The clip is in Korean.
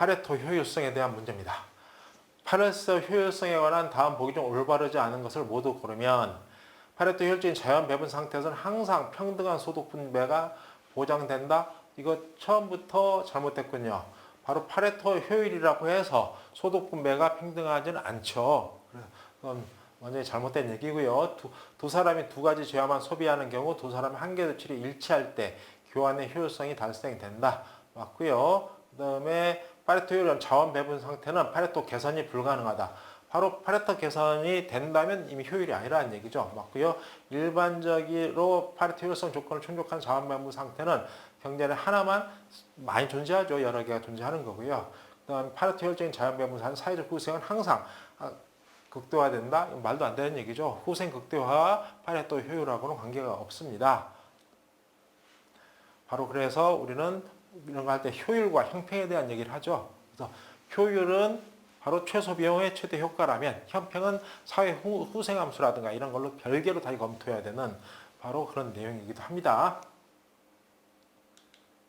파레토 효율성에 대한 문제입니다. 파레토 효율성에 관한 다음 보기 중 올바르지 않은 것을 모두 고르면 파레토 효율적인 자연 배분 상태에서는 항상 평등한 소득 분배가 보장된다. 이거 처음부터 잘못됐군요. 바로 파레토 효율이라고 해서 소득 분배가 평등하지는 않죠. 그건 완전히 잘못된 얘기고요. 두, 두 사람이 두 가지 재화만 소비하는 경우 두 사람이 한개 도출이 일치할 때 교환의 효율성이 달성된다. 맞고요. 그 다음에 파레토 효율은 자원 배분 상태는 파레토 개선이 불가능하다. 바로 파레토 개선이 된다면 이미 효율이 아니라는 얘기죠. 맞고요. 일반적으로 파레토 효율성 조건을 충족한 자원 배분 상태는 경제는 하나만 많이 존재하죠. 여러 개가 존재하는 거고요. 그다음 파레토 효율적인 자원 배분 상 사회적 후생은 항상 아, 극대화된다? 말도 안 되는 얘기죠. 후생 극대화와 파레토 효율하고는 관계가 없습니다. 바로 그래서 우리는 이런 거 할 때 효율과 형평에 대한 얘기를 하죠. 그래서 효율은 바로 최소 비용의 최대 효과라면 형평은 사회 후, 후생함수라든가 이런 걸로 별개로 다시 검토해야 되는 바로 그런 내용이기도 합니다.